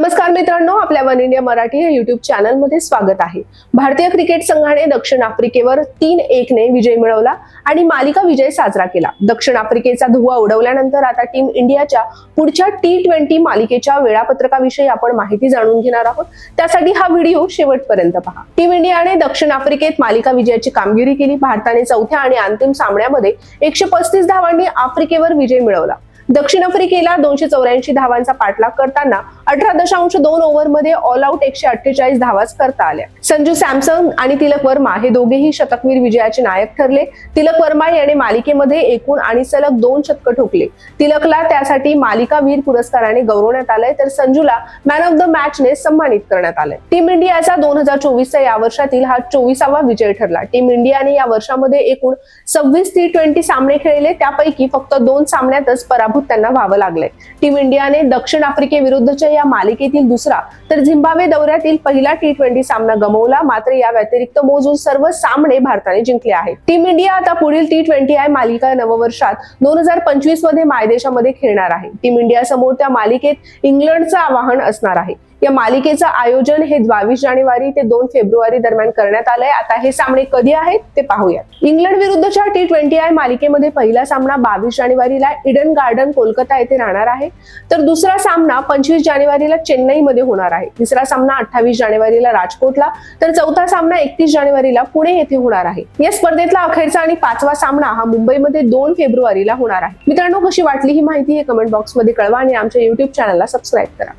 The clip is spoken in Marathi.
नमस्कार मित्रांनो आपल्या वन इंडिया मराठी या युट्यूब चॅनलमध्ये स्वागत आहे. भारतीय क्रिकेट संघाने दक्षिण आफ्रिकेवर तीन एक ने विजय मिळवला आणि मालिका विजय साजरा केला. दक्षिण आफ्रिकेचा धुवा उडवल्यानंतर आता टीम इंडियाच्या पुढच्या टी ट्वेंटी मालिकेच्या वेळापत्रकाविषयी आपण माहिती जाणून घेणार आहोत. त्यासाठी हा व्हिडिओ शेवटपर्यंत पहा. टीम इंडियाने दक्षिण आफ्रिकेत मालिका विजयाची कामगिरी केली. भारताने चौथ्या आणि अंतिम सामन्यामध्ये एकशे पस्तीस धावांनी आफ्रिकेवर विजय मिळवला. दक्षिण आफ्रिकेला दोनशे चौऱ्याऐंशी धावांचा पाठलाग करताना अठरा दशांश दोन ओव्हरमध्ये ऑल आऊट एकशे अठ्ठेचाळीस धावाच करता आल्या. संजू सॅमसन आणि तिलक वर्मा हे दोघेही शतकवीर विजयाचे नायक ठरले. तिलक वर्मा याने मालिकेमध्ये एकूण आणि सलग दोन शतक ठोकले. तिलकला त्यासाठी मालिकावीर पुरस्काराने गौरवण्यात आलंय तर संजूला मॅन ऑफ द मॅचने सन्मानित करण्यात आलंय. टीम इंडियाचा दोन हजार चोवीसचा या वर्षातील हा चोवीसावा विजय ठरला. टीम इंडियाने या वर्षामध्ये एकूण सव्वीस टी ट्वेंटी सामने खेळले त्यापैकी फक्त दोन सामन्यातच पराभूत त्यांना व्हावं लागलंय. टीम इंडियाने दक्षिण आफ्रिकेविरुद्धच्या या मालिकेतील दुसरा तर झिम्बाब्वे दौऱ्यातील पहिला टी ट्वेंटी सामना गमवला. मात्र या व्यतिरिक्त मोजून सर्व सामने भारताने जिंकले आहेत. टीम इंडिया आता पुढील टी ट्वेंटी आय मालिका नववर्षात दोन हजार पंचवीसमध्ये मायदेशामध्ये खेळणार आहे. टीम इंडिया समोर त्या मालिकेत इंग्लंडचं आवाहन असणार आहे. या मालिकेचं आयोजन हे बावीस जानेवारी ते दोन फेब्रुवारी दरम्यान करण्यात आलंय. आता हे सामने कधी आहेत ते पाहूयात. इंग्लंड विरुद्धच्या टी ट्वेंटी आय मालिकेमध्ये पहिला सामना बावीस जानेवारीला इडन गार्डन कोलकाता येथे राहणार आहे. तर दुसरा सामना पंचवीस जानेवारीला चेन्नईमध्ये होणार आहे. तिसरा सामना अठ्ठावीस जानेवारीला राजकोटला तर चौथा सामना एकतीस जानेवारीला पुणे येथे होणार आहे. या स्पर्धेतला अखेरचा आणि पाचवा सामना हा मुंबईमध्ये दोन फेब्रुवारीला होणार आहे. मित्रांनो कशी वाटली ही माहिती हे कमेंट बॉक्समध्ये कळवा आणि आमच्या युट्यूब चॅनलला सबस्क्राईब करा.